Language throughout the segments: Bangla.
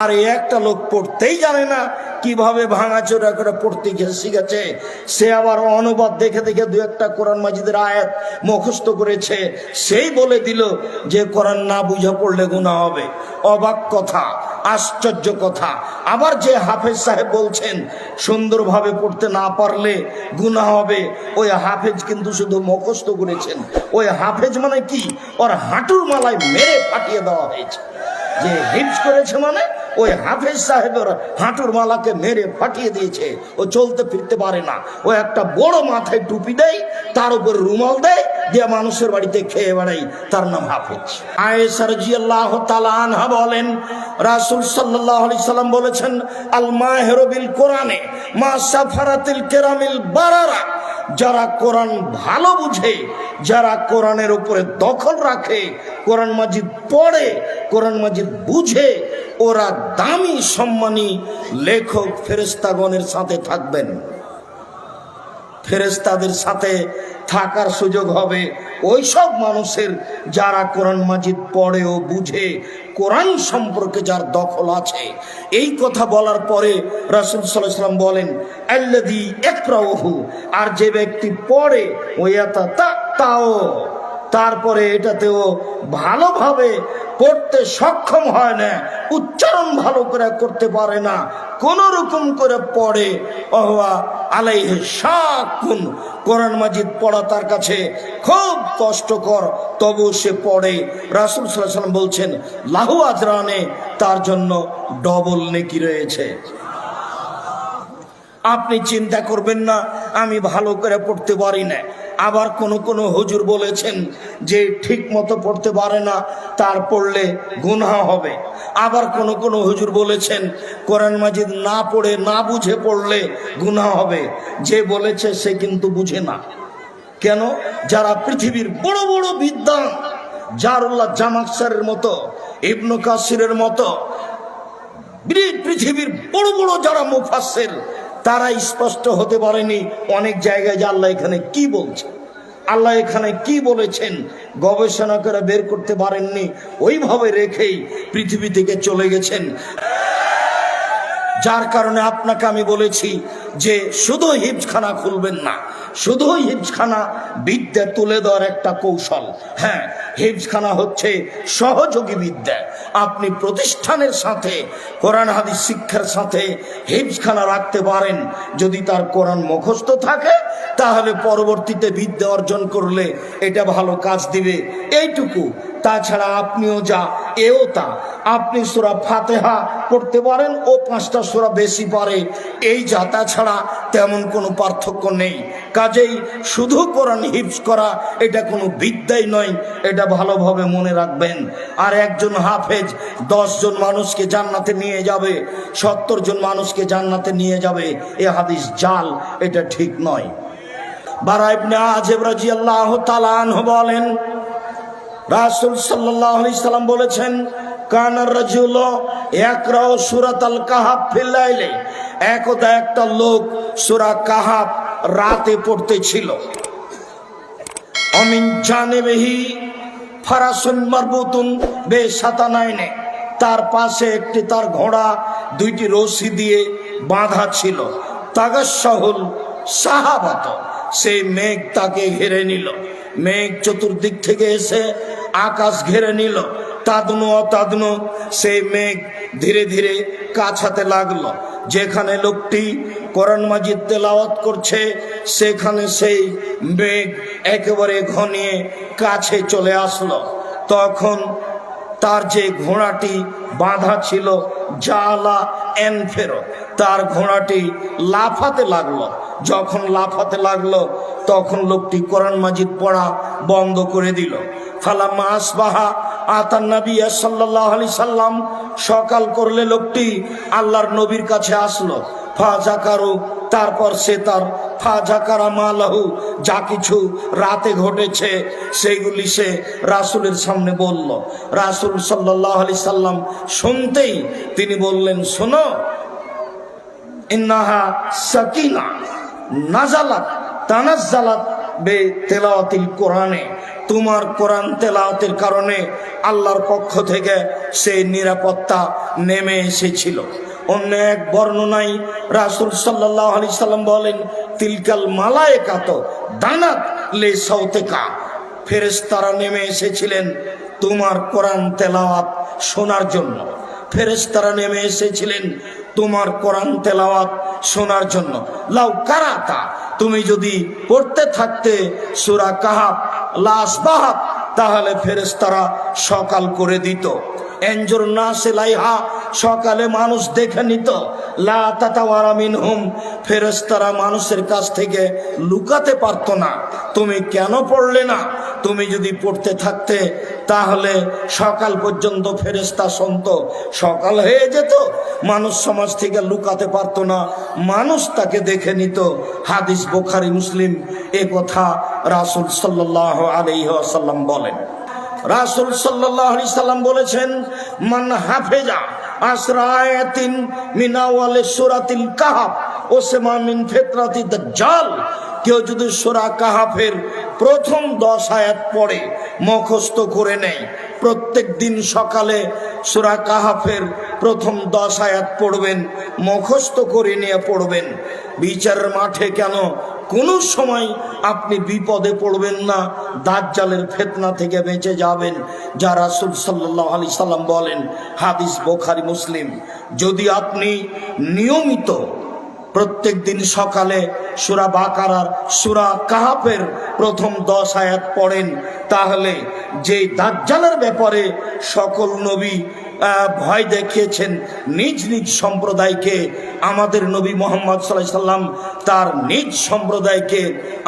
আর একটা লোক পড়তেই জানে না কীভাবে ভাঙাচোরা করে পড়তে গিয়ে শিখেছে। সে আবার অনুবাদ দেখে দেখে দু একটা কোরআন মাজিদের আয়াত মুখস্থ করেছে। সেই বলে দিল যে কোরআন না বুঝে পড়লে গুণা হবে। অবাক কথা, আশ্চর্য কথা। আবার যে হাফেজ সাহেব বলছেন, সুন্দরভাবে পড়তে না পারলে গুণা হবে। ওই হাফেজ কিন্তু শুধু মুখস্থ করেছেন। ওই হাফেজ মানে কি? ওর হাঁটুর মালায় মেরে ফাটিয়ে দেওয়া হয়েছে। যে হিপস করেছে মানে ওই হাফেজ সাহেবের হাঁটুর মালাকে মেরে ফাটিয়ে দিয়েছে। ও চলতে ফিরতে পারে না। ও একটা বড় মাথায় টুপি দেয়, তার উপর রুমাল দেয়, দিয়ে মানুষের বাড়িতে খেয়ে বেড়াই তার নাম হাফেজ। আয়েসার জিয়াল্লাহ তালা আনহা বলেন, রাসুল সাল্লাহ আলি সাল্লাম বলেছেন আল মাহেরবিল কোরআনে, মা সাফারাতিল কেরামিল বারারা। যারা কোরআন ভালো বুঝে, যারা কোরআনের উপরে দখল রাখে, কোরআন মাজিদ পড়ে, কোরআন মাজিদ বুঝে ওরা দামি সম্মানী লেখক ফেরেস্তাগণের সাথে থাকবেন। ফেরেস্তাদের সাথে থাকার সুযোগ হবে ওই সব মানুষের যারা কোরআন মাজিদ পড়ে ও বুঝে, কোরআন সম্পর্কে যার দখল আছে। এই কথা বলার পরে রাসুল সাল্লাম বলেন আর যে ব্যক্তি পড়ে তা তাও তারপরে এটাতেও ভালোভাবে পড়তে সক্ষম হয় না, উচ্চারণ ভালো করে করতে পারে না, কোন রকম করে পড়ে। অহা আলাইহে শাকুন, কোরআন মাজিদ পড়া তার কাছে খুব কষ্টকর তবু সে পড়ে। রাসুল সাল্লাম বলছেন, লাহু আজরানে তার জন্য ডবল নেকি রয়েছে। আপনি চিন্তা করবেন না, আমি ভালো করে পড়তে পারি না। আবার কোন কোন হুজুর বলেছেন যে ঠিক মতো পড়তে পারে না, তার পড়লে গুনাহ হবে। আবার কোন কোন হুজুর বলেছেন, কোরআন মাজিদ না পড়ে, না বুঝে পড়লে গুনাহ হবে। যে বলেছে সে কিন্তু বুঝে না। কেন? যারা পৃথিবীর বড় বড় বিদ্যান জারুল্লাহ জামাকসারের মতো, ইবনু কাসিরের মতো পৃথিবীর বড় বড় যারা মুফাসের তারা স্পষ্ট হতে পারেনি অনেক জায়গায় যে আল্লাহ এখানে কি বলছে। আল্লাহ এখানে কি বলেছেন গবেষণা করে বের করতে পারেননি। ওইভাবে রেখেই পৃথিবী থেকে চলে গেছেন। যার কারণে আপনাকে আমি বলেছি যে শুধু হিপসখানা খুলবেন না, শুধু হিপসখানা বিদ্যা তুলে দেওয়ার একটা কৌশল। হ্যাঁ হিপসখানা হচ্ছে সহযোগী বিদ্যা। আপনি প্রতিষ্ঠানের সাথে, কোরআন হাদিস শিক্ষার সাথে হিপসখানা রাখতে পারেন। যদি তার কোরআন মুখস্থ থাকে, তাহলে পরবর্তীতে বিদ্যা অর্জন করলে এটা ভালো কাজ দিবে। এইটুকু। তাছাড়া আপনিও যা, এও তা। আপনি সুরা ফাতেহা করতে পারেন ও পাঁচটা সুরা বেশি পারে। এই যা, তাছাড়া তেমন কোনো পার্থক্য নেই। কাজেই শুধু কোরআন হিপস করা, এটা কোনো বিদ্যাই নয়, এটা ভালোভাবে মনে রাখবেন। আর একজন হাফেজ জন মানুষকে জান্নাতে নিয়ে যাবে সত্তর জন মানুষকে জান্নাতে নিয়ে যাবে, এ হাদিস জাল, এটা ঠিক নয়। বারা ইবনে আজেব রাদিয়াল্লাহু তাআলা আনহু বলেন বলেছেন কানার রাজুল সূরাত একটা লোক রাতে পড়তেছিল। অমিন জানেবেহি তার পাশে একটি তার ঘোড়া, দুইটি রশি দিয়ে বাঁধা ছিল। তাগাসহুল সাহাবাত, সেই মেঘ তাকে ঘিরে নিল। মেঘ চতুর্দিক থেকে এসে আকাশ ঘিরে নিল। তাদনু অতাদনু সেই মেঘ ধীরে ধীরে কাছাতে লাগল। যেখানে লোকটি কোরআন মাজিদ তেলাওয়াত করছে, সেখানে সেই মেঘ একেবারে ঘনিয়ে কাছে চলে আসলো। তখন তার যে ঘোড়াটি বাঁধা ছিল, জালা এনফেরো তার ঘোড়াটি লাফাতে লাগল। যখন লাফাতে লাগল, তখন লোকটি কোরআন মাজিদ পড়া বন্ধ করে দিল। ফালাম্মা আসবাহা আতান নবী সাল্লাহ আলি সাল্লাম, সকাল করলে লোকটি আল্লাহর নবীর কাছে আসলো। ফা জাকারু তারপর সে তার ফা জাকারা মালাহু যা কিছু রাতে ঘটেছে, সেইগুলি সে রাসুলের সামনে বলল। রাসুল সাল্লাহ আলি সাল্লাম শুনতেই তিনি বললেন, শোনো, ইন্নাহা সাকিনা, নাজালাত, তানাজ্জালাত বে তেলাওয়াতিল কোরআনে। তোমার কোরআন তেলাওয়াতের কারণে আল্লাহর পক্ষ থেকে সেই নিরাপত্তা নেমে এসেছিল। অন্য এক বর্ণনায় রাসুল সাল্লাহ আলি সাল্লাম বলেন, তিলকাল মালায় কাত দানাত লে সৌতেকা ফেরেস্তারা নেমে এসেছিলেন তোমার কোরআন তেলাওয়াত শোনার জন্য। ফেরেস্তারা নেমে এসেছিলেন তোমার কোরআন তেলাওয়াত শোনার জন্য। লাউ কারাতা, তুমি যদি পড়তে থাকতে সুরা কাহাব লাস বাহাব তাহলে ফেরেস্তারা সকাল করে দিত। এঞ্জোর না সেলাইহা সকালে মানুষ দেখে নিত, লা তাতাওয়ারামিন হুম ফেরেস্তারা মানুষের কাছ থেকে লুকাতে পারতো না। তুমি কেন পড়লে না? তুমি যদি পড়তে থাকতে, তাহলে সকাল পর্যন্ত ফেরেস্তা সন্ত সকাল হয়ে যেত, মানুষ সমাজ থেকে লুকাতে পারতো না, মানুষ তাকে দেখে নিত। হাদিস বোখারি, মুসলিম, এ কথা রাসুল সাল্লাহ আলহ্লাম বলেন। রাসুল সাল্লি সাল্লাম বলেছেন, মান হাফেজা আশ্রায়াতিন মিনাওয়ালে সুরাতিল কাহাব ওসেমা মিন ফেতরাতি জাল কেউ যদি সুরা কাহাফের প্রথম দশ আয়াত পড়ে মুখস্থ করে নেয় প্রত্যেক দিন সকালে সুরা কাহাফের প্রথম দশ আয়াত পড়বেন, মুখস্থ করে নিয়ে পড়বেন। বিচারের মাঠে কেন কোনো সময় আপনি বিপদে পড়বেন না, দাজ্জালের ফেতনা থেকে বেঁচে যাবেন। যা রাসুল সাল্লাহ আলি সাল্লাম বলেন, হাদিস বোখারি, মুসলিম। যদি আপনি নিয়মিত প্রত্যেক দিন সকালে সুরা বাকারার, সুরা কাহাফের প্রথম দশ আয়াত পড়েন। তাহলে যে দাজ্জালের ব্যাপারে সকল নবী ভয় দেখিয়েছেন, নিজ নিজ সম্প্রদায়কে, আমাদের নবী মোহাম্মদ সাল্লাহ সাল্লাম তার নিজ সম্প্রদায়কে,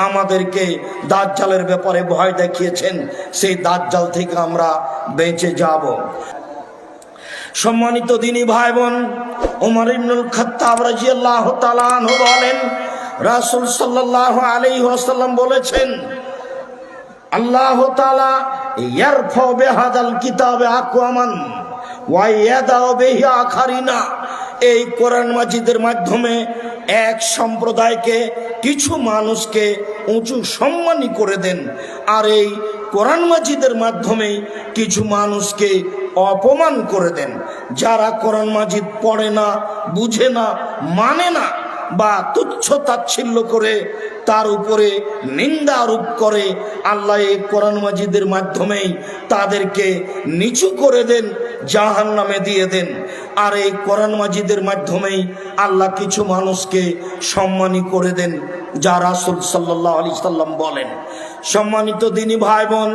আমাদেরকে দাজ্জালের ব্যাপারে ভয় দেখিয়েছেন, সেই দাজ্জাল থেকে আমরা বেঁচে যাব। সম্মানিত দিনী ভাই বোন উমর ইবনুল খাত্তাব তাআলা আনহু বলেন, রাসূল সাল্লাল্লাহু আলাইহি ওয়াসাল্লাম বলেছেন, আল্লাহ তাআলা ইয়ারফা বিহাদাল কিতাবে আখারিনা। এই কোরআন মাজিদের মাধ্যমে এক সম্প্রদায়কে, কিছু মানুষকে উঁচু সম্মানী করে দেন। আর এই কোরআন মাজিদের মাধ্যমে কিছু মানুষকে অপমান করে দেন। যারা কোরআন মাজিদ পড়ে না, বুঝে না মানে না, বা তুচ্ছ তাচ্ছিল্য করে, তার উপরে নিন্দা আরোপ করে, আল্লাহ এই কোরআন মাজিদের মাধ্যমেই তাদেরকে নিচু করে দেন জাহান নামে দিয়ে দেন। আর এই কোরআন মাজিদের মাধ্যমেই আল্লাহ কিছু মানুষকে সম্মানী করে দেন, যা রাসুল সাল্লাহ আলি সাল্লাম বলেন। সম্মানিত দিনী ভাই বোন